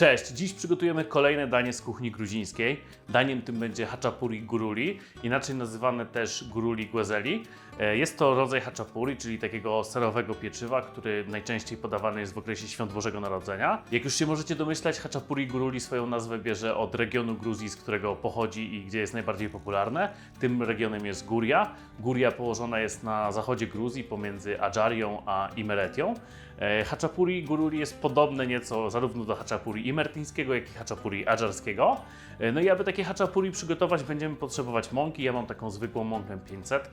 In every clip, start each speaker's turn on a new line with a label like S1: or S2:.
S1: Cześć, dziś przygotujemy kolejne danie z kuchni gruzińskiej. Daniem tym będzie haczapuri guruli, inaczej nazywane też guruli guezeli. E, Jest to rodzaj haczapuri, czyli takiego serowego pieczywa, który najczęściej podawany jest w okresie świąt Bożego Narodzenia. Jak już się możecie domyślać, haczapuri guruli swoją nazwę bierze od regionu Gruzji, z którego pochodzi i gdzie jest najbardziej popularne. Tym regionem jest Guria. Guria położona jest na zachodzie Gruzji pomiędzy Adżarią a Imeretią. E, Haczapuri guruli jest podobne nieco zarówno do haczapuri imertyńskiego, jak i haczapuri adżarskiego. E, No i aby takie haczapuri przygotować, będziemy potrzebować mąki. Ja mam taką zwykłą mąkę 500,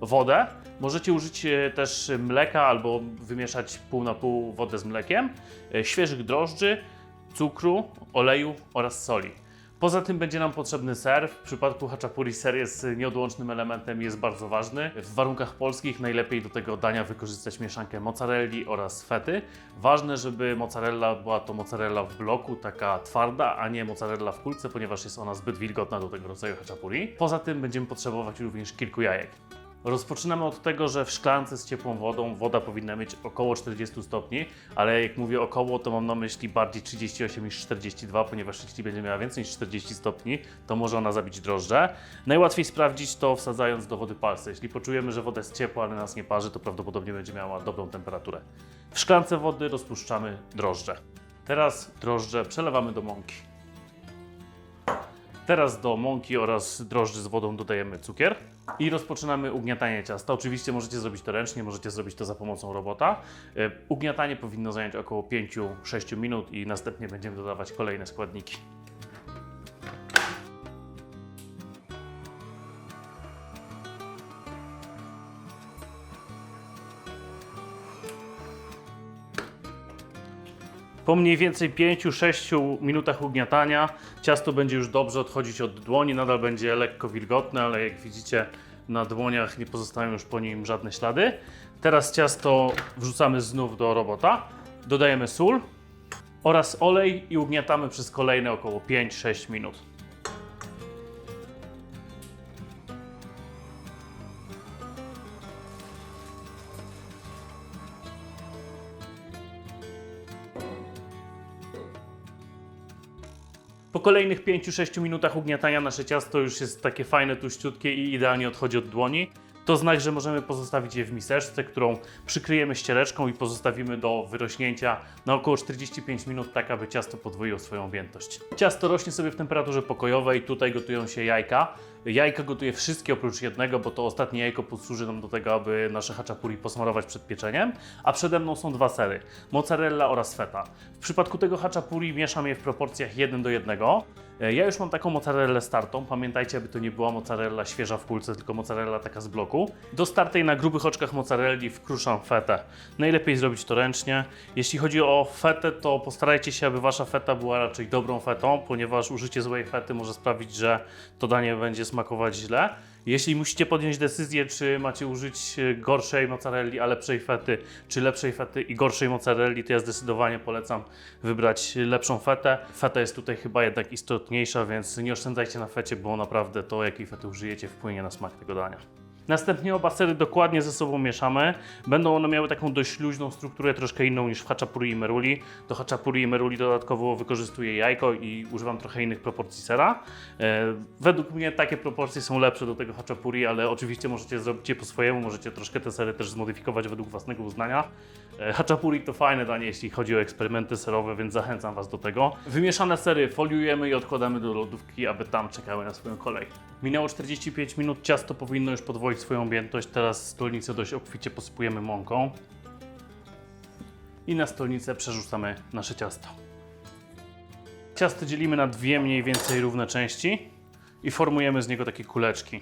S1: wodę. Możecie użyć e, też mleka albo wymieszać pół na pół wodę z mlekiem, świeżych drożdży, cukru, oleju oraz soli. Poza tym będzie nam potrzebny ser. W przypadku haczapuri ser jest nieodłącznym elementem jest bardzo ważny. W warunkach polskich najlepiej do tego dania wykorzystać mieszankę mozzarelli oraz fety. Ważne, żeby mozzarella była to mozzarella w bloku, taka twarda, a nie mozzarella w kulce, ponieważ jest ona zbyt wilgotna do tego rodzaju haczapuri. Poza tym będziemy potrzebować również kilku jajek. Rozpoczynamy od tego, że w szklance z ciepłą wodą woda powinna mieć około 40 stopni, ale jak mówię około, to mam na myśli bardziej 38 niż 42, ponieważ jeśli będzie miała więcej niż 40 stopni, to może ona zabić drożdże. Najłatwiej sprawdzić to wsadzając do wody palce. Jeśli poczujemy, że woda jest ciepła, ale nas nie parzy, to prawdopodobnie będzie miała dobrą temperaturę. W szklance wody rozpuszczamy drożdże. Teraz drożdże przelewamy do mąki. Teraz do mąki oraz drożdży z wodą dodajemy cukier i rozpoczynamy ugniatanie ciasta. Oczywiście możecie zrobić to ręcznie, możecie zrobić to za pomocą robota. E, Ugniatanie powinno zająć około 5-6 minut i następnie będziemy dodawać kolejne składniki. Po mniej więcej 5-6 minutach ugniatania ciasto będzie już dobrze odchodzić od dłoni, nadal będzie lekko wilgotne, ale jak widzicie na dłoniach nie pozostają już po nim żadne ślady. Teraz ciasto wrzucamy znów do robota, dodajemy sól oraz olej i ugniatamy przez kolejne około 5-6 minut. Po kolejnych 5-6 minutach ugniatania nasze ciasto już jest takie fajne, tuściutkie i idealnie odchodzi od dłoni. To znak, że możemy pozostawić je w miseczce, którą przykryjemy ściereczką i pozostawimy do wyrośnięcia na około 45 minut, tak aby ciasto podwoiło swoją objętość. Ciasto rośnie sobie w temperaturze pokojowej, tutaj gotują się jajka. Jajka gotuję wszystkie oprócz jednego, bo to ostatnie jajko posłuży nam do tego, aby nasze haczapuri posmarować przed pieczeniem. A przede mną są dwa sery, mozzarella oraz feta. W przypadku tego haczapuri mieszam je w proporcjach 1 do 1. E, Ja już mam taką mozzarellę startą. Pamiętajcie, aby to nie była mozzarella świeża w kulce, tylko mozzarella taka z bloku. Do startej na grubych oczkach mozzarelli wkruszam fetę. Najlepiej zrobić to ręcznie. Jeśli chodzi o fetę, to postarajcie się, aby wasza feta była raczej dobrą fetą, ponieważ użycie złej fety może sprawić, że to danie będzie smakować źle. Jeśli musicie podjąć decyzję, czy macie użyć e, gorszej mozzarelli, a lepszej fety, czy lepszej fety i gorszej mozzarelli, to ja zdecydowanie polecam wybrać lepszą fetę. Feta jest tutaj chyba jednak istotniejsza, więc nie oszczędzajcie na fecie, bo naprawdę to, jakiej fety użyjecie, wpłynie na smak tego dania. Następnie oba sery dokładnie ze sobą mieszamy. Będą one miały taką dość luźną strukturę, troszkę inną niż w haczapuri i meruli. Do haczapuri i meruli dodatkowo wykorzystuję jajko i używam trochę innych proporcji sera. E, według mnie takie proporcje są lepsze do tego haczapuri, ale oczywiście możecie zrobić je po swojemu, możecie troszkę te sery też zmodyfikować według własnego uznania. E, haczapuri to fajne danie, jeśli chodzi o eksperymenty serowe, więc zachęcam Was do tego. Wymieszane sery foliujemy i odkładamy do lodówki, aby tam czekały na swoją kolej. Minęło 45 minut, ciasto powinno już podwoić swoją objętość. Teraz stolnicę dość obficie posypujemy mąką. I na stolnicę przerzucamy nasze ciasto. Ciasto dzielimy na dwie mniej więcej równe części i formujemy z niego takie kuleczki.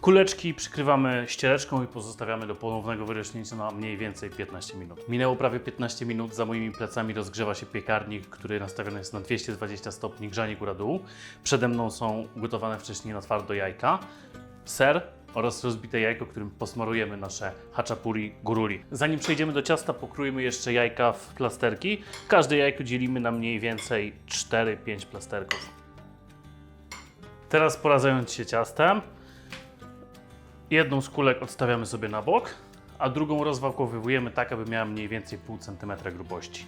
S1: Kuleczki przykrywamy ściereczką i pozostawiamy do ponownego wyrośnięcia na mniej więcej 15 minut. Minęło prawie 15 minut, za moimi plecami rozgrzewa się piekarnik, który nastawiony jest na 220 stopni grzanie góra-dół. Przede mną są ugotowane wcześniej na twardo jajka, ser oraz rozbite jajko, którym posmarujemy nasze haczapuri guruli. Zanim przejdziemy do ciasta, pokrójmy jeszcze jajka w plasterki. Każde jajko dzielimy na mniej więcej 4-5 plasterków. Teraz pora zająć się ciastem. Jedną z kulek odstawiamy sobie na bok, a drugą rozwałkowujemy tak, aby miała mniej więcej pół centymetra grubości.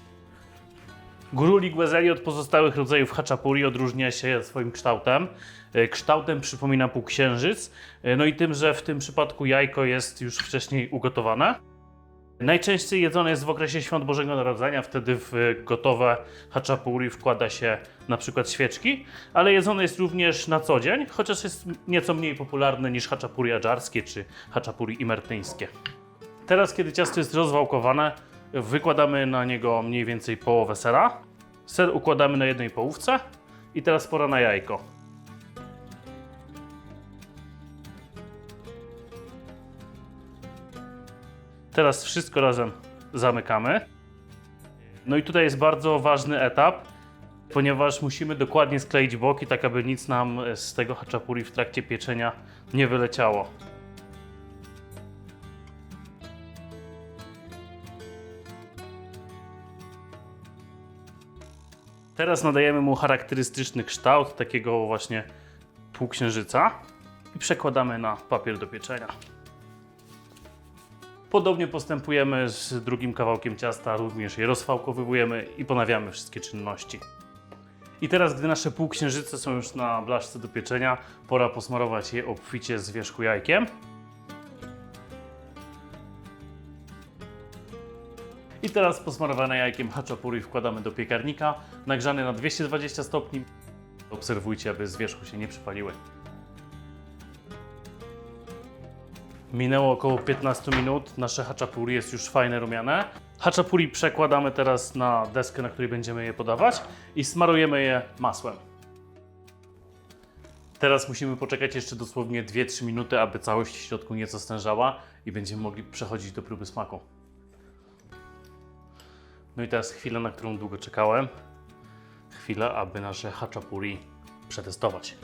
S1: Guruli Guezeli od pozostałych rodzajów haczapuri odróżnia się swoim kształtem. E, Kształtem przypomina półksiężyc, e, no i tym, że w tym przypadku jajko jest już wcześniej ugotowane. Najczęściej jedzone jest w okresie świąt Bożego Narodzenia, wtedy w e, gotowe haczapuri wkłada się na przykład świeczki, ale jedzone jest również na co dzień, chociaż jest nieco mniej popularne niż haczapuri adżarskie czy haczapuri imertyńskie. Teraz, kiedy ciasto jest rozwałkowane, wykładamy na niego mniej więcej połowę sera. Ser układamy na jednej połówce i teraz pora na jajko. Teraz wszystko razem zamykamy. No i tutaj jest bardzo ważny etap, ponieważ musimy dokładnie skleić boki, tak aby nic nam z tego haczapuri w trakcie pieczenia nie wyleciało. Teraz nadajemy mu charakterystyczny kształt takiego właśnie półksiężyca i przekładamy na papier do pieczenia. Podobnie postępujemy z drugim kawałkiem ciasta, również je rozfałkowujemy i ponawiamy wszystkie czynności. I teraz, gdy nasze półksiężyce są już na blaszce do pieczenia, pora posmarować je obficie z wierzchu jajkiem. I teraz posmarowane jajkiem haczapuri wkładamy do piekarnika, nagrzany na 220 stopni. Obserwujcie, aby z wierzchu się nie przypaliły. Minęło około 15 minut, nasze haczapuri jest już fajne rumiane. Haczapuri przekładamy teraz na deskę, na której będziemy je podawać i smarujemy je masłem. Teraz musimy poczekać jeszcze dosłownie 2-3 minuty, aby całość w środku nieco stężała i będziemy mogli przechodzić do próby smaku. No i teraz chwila, na którą długo czekałem. Chwila, aby nasze haczapuri przetestować.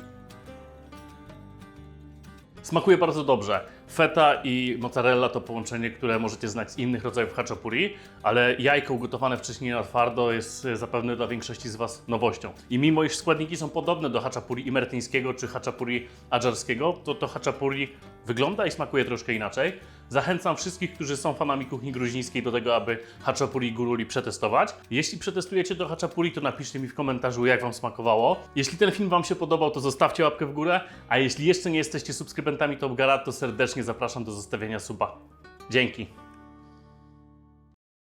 S1: Smakuje bardzo dobrze. Feta i mozzarella to połączenie, które możecie znać z innych rodzajów haczapuri, ale jajko ugotowane wcześniej na twardo jest e, zapewne dla większości z Was nowością. I mimo iż składniki są podobne do haczapuri imertyńskiego czy haczapuri adżarskiego, to to haczapuri wygląda i smakuje troszkę inaczej. Zachęcam wszystkich, którzy są fanami kuchni gruzińskiej do tego, aby haczapuri guruli przetestować. Jeśli przetestujecie to haczapuri, to napiszcie mi w komentarzu, jak Wam smakowało. Jeśli ten film Wam się podobał, to zostawcie łapkę w górę, a jeśli jeszcze nie jesteście subskrybentami Top Gara, to serdecznie zapraszam do zostawienia suba. Dzięki.